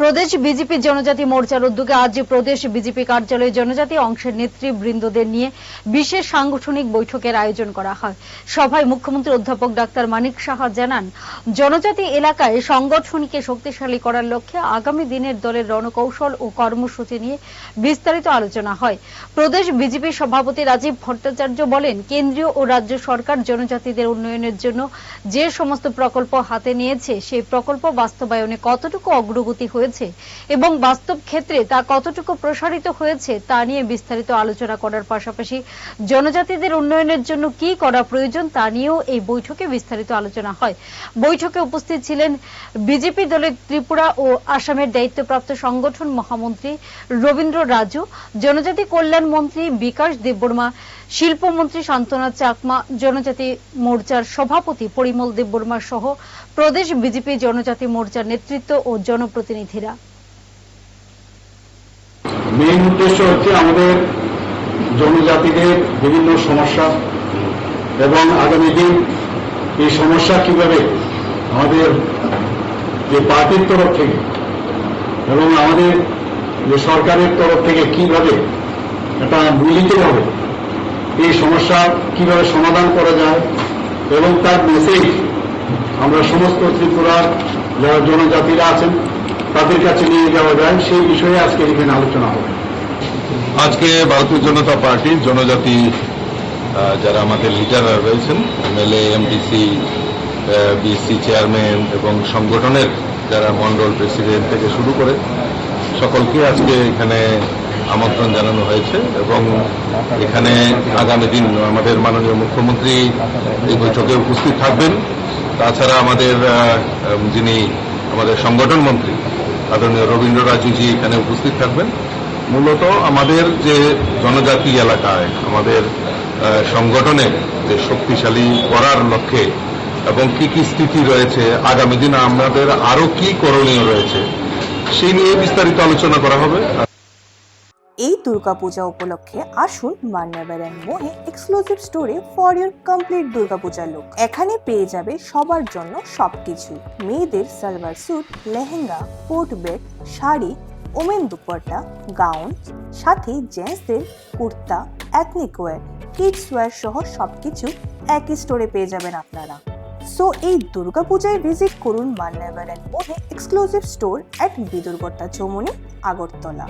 প্রদেশ BJP জনজাতি মোর্চার উদ্যোগে আজ প্রদেশ বিজেপি কার্যালয়ে জনজাতি অংশের নেতৃবৃন্দদের নিয়ে বিশেষ সাংগঠনিক বৈঠকের আয়োজন করা হয়। সভায় মুখ্যমন্ত্রী অধ্যাপক ডাক্তার মানিক সাহা জানান, জনজাতি এলাকায় সংগঠনকে শক্তিশালী করার লক্ষ্যে আগামী দিনের দলের রণকৌশল ও কর্মসূচি নিয়ে বিস্তারিত আলোচনা হয়। প্রদেশ বিজেপি সভাপতি রাজীব ভট্টাচার্য বলেন, কেন্দ্রীয় ও রাজ্য সরকার জনজাতিদের উন্নয়নের জন্য যে সমস্ত প্রকল্প হাতে নিয়েছে, সেই প্রকল্প বাস্তবায়নে কতটুকু অগ্রগতি হয়েছে এবং বাস্তব ক্ষেত্রে তা কতটুকু প্রসারিত হয়েছে তা নিয়ে বিস্তারিত আলোচনা করার পাশাপাশি জনজাতিদের উন্নয়নের জন্য কি করা প্রয়োজন তা নিয়েও এই বৈঠকে বিস্তারিত আলোচনা হয়। বৈঠকে উপস্থিত ছিলেন বিজেপি দলের ত্রিপুরা ও আসামের দায়িত্বপ্রাপ্ত সংগঠন মহামন্ত্রী রবীন্দ্র রাজু, জনজাতি কল্যাণ মন্ত্রী বিকাশ দেববর্মা, শিল্পমন্ত্রী শান্তনা চাকমা, জনজাতি মোর্চার সভাপতি পরিমল দেববর্মা সহ প্রদেশ বিজেপি জনজাতি মোর্চার নেতৃত্ব ও জনপ্রতিনিধিরা মেইন উদ্দেশ্য হচ্ছে আমাদের জনজাতিদের বিভিন্ন সমস্যা এবং আগামী দিন এই সমস্যা কীভাবে আমাদের যে পার্টির তরফ থেকে এবং আমাদের যে সরকারের তরফ থেকে কীভাবে এটা মিলিতভাবে এই সমস্যা কীভাবে সমাধান করা যায় এবং তার মেসেজ আমরা সমস্ত ত্রিপুরার যারা জনজাতিরা আছেন তাদের কাছে নিয়ে যাওয়া যায়, সেই বিষয়ে আজকে এখানে আলোচনা হবে। আজকে ভারতীয় জনতা পার্টির জনজাতি যারা আমাদের লিডাররা রয়েছেন, এমএলএ, এমডিসি বিএসসি চেয়ারম্যান এবং সংগঠনের যারা মন্ডল প্রেসিডেন্ট থেকে শুরু করে, সকলকে আজকে এখানে আমন্ত্রণ জানানো হয়েছে এবং এখানে আগামী দিন আমাদের মাননীয় মুখ্যমন্ত্রী এই বৈঠকে উপস্থিত থাকবেন। তাছাড়া আমাদের যিনি আমাদের সংগঠন মন্ত্রী আদরণীয় রবীন্দ্র রাজুজি এখানে উপস্থিত থাকবেন। মূলত আমাদের যে জনজাতি এলাকায় আমাদের আহ, সংগঠনের যে শক্তিশালী করার লক্ষ্যে এবং কি কি স্থিতি রয়েছে আগামী দিনে আমাদের আরও কি করণীয় রয়েছে সেই নিয়ে বিস্তারিত আলোচনা করা হবে। এই দুর্গাপূজা উপলক্ষে আসুন মান্নাবার অ্যান্ড মোহে এক্সক্লুসিভ স্টোরে for your complete Durgapuja look এখানে পেয়ে যাবে সবার জন্য সবকিছু। মেয়েদের salwar sweet lehenga coat bed sari women dupatta gown সাথে জেন্টসদের kurta ethnic wire kids wear সহ সবকিছু একই স্টোরে পেয়ে যাবেন আপনারা। সো এই দুর্গাপূজায় ভিজিট করুন Manyavar and Mohey exclusive store at বিদুর্গট্টা চৌমনি আগরতলা।